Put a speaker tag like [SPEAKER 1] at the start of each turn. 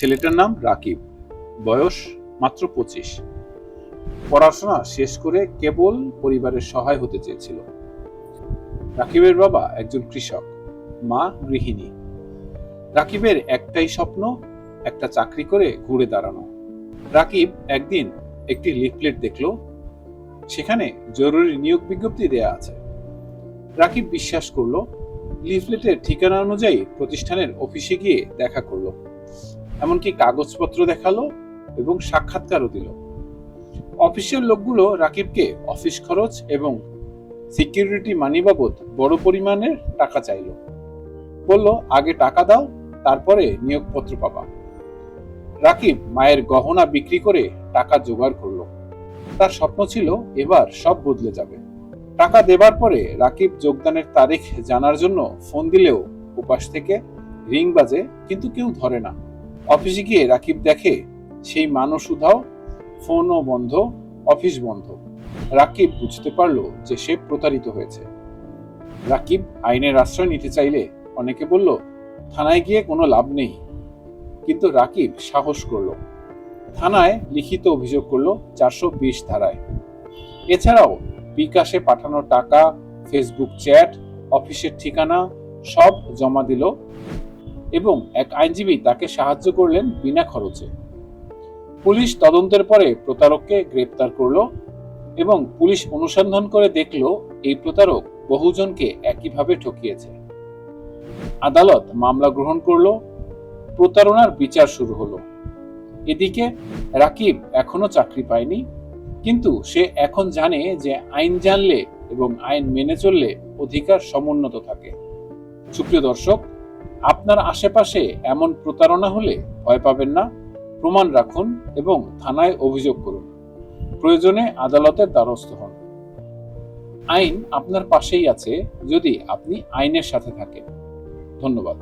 [SPEAKER 1] ছেলেটার নাম রাকিব। বয়স মাত্র পঁচিশ। পড়াশোনা শেষ করে কেবল পরিবারের সহায় হতে চেয়েছিল। রাকিবের বাবা একজন কৃষক, মা গৃহিণী। রাকিবের একটাই স্বপ্ন, একটা চাকরি করে ঘুরে দাঁড়ানো। রাকিব একদিন একটি লিফলেট দেখল। সেখানে জরুরি নিয়োগ বিজ্ঞপ্তি দেয়া আছে। রাকিব বিশ্বাস করল, লিফলেটের ঠিকানা অনুযায়ী প্রতিষ্ঠানের অফিসে গিয়ে দেখা করল। এমনকি কাগজপত্র দেখাল এবং সাক্ষাৎকারও দিল। অফিসের লোকগুলো রাকিবকে অফিস খরচ এবং সিকিউরিটি মানি বাবদ বড় পরিমাণের টাকা চাইলো। বলল, আগে টাকা দাও, তারপরে নিয়োগপত্র পাবা। রাকিব মায়ের গহনা বিক্রি করে টাকা জোগাড় করল। তার স্বপ্ন ছিল, এবার সব বদলে যাবে। টাকা দেবার পরে রাকিব যোগদানের তারিখ জানার জন্য ফোন দিলেও উপাস থেকে রিং বাজে, কিন্তু কেউ ধরে না। অফিসে গিয়ে রাকিব দেখে, সেই মানুষ উধাও, ফোনও বন্ধ, অফিস বন্ধ। রাকিব বুঝতে পারল যে সে প্রতারিত হয়েছে। রাকিব আইনের আশ্রয় নিতে চাইলে অনেকে বলল, থানায় গিয়ে কোনো লাভ নেই। কিন্তু রাকিব সাহস করল। থানায় লিখিত অভিযোগ করল চারশো বিশ ধারায়। এছাড়াও বিকাশে পাঠানো টাকা, ফেসবুক চ্যাট, অফিসের ঠিকানা সব জমা দিল এবং এক আইনজীবী তাকে সাহায্য করলেন বিনা খরচে। পুলিশ তদন্তের পরে প্রতারককে গ্রেপ্তার করল এবং পুলিশ অনুসন্ধান করে দেখল এই প্রতারক বহুজনকে একইভাবে ঠকিয়েছে। আদালত মামলা গ্রহণ করল, প্রতারণার বিচার শুরু হলো। এদিকে রাকিব এখনও চাকরি পায়নি, কিন্তু সে এখন জানে যে আইন জানলে এবং আইন মেনে চললে অধিকার সমুন্নত থাকে। সুপ্রিয় দর্শক আপনার আশেপাশে এমন প্রতারণা হলে ভয় পাবেন না। প্রমাণ রাখুন এবং থানায় অভিযোগ করুন। প্রয়োজনে আদালতের দ্বারস্থ হন। আইন আপনার পাশেই আছে যদি আপনি আইনের সাথে থাকেন। ধন্যবাদ।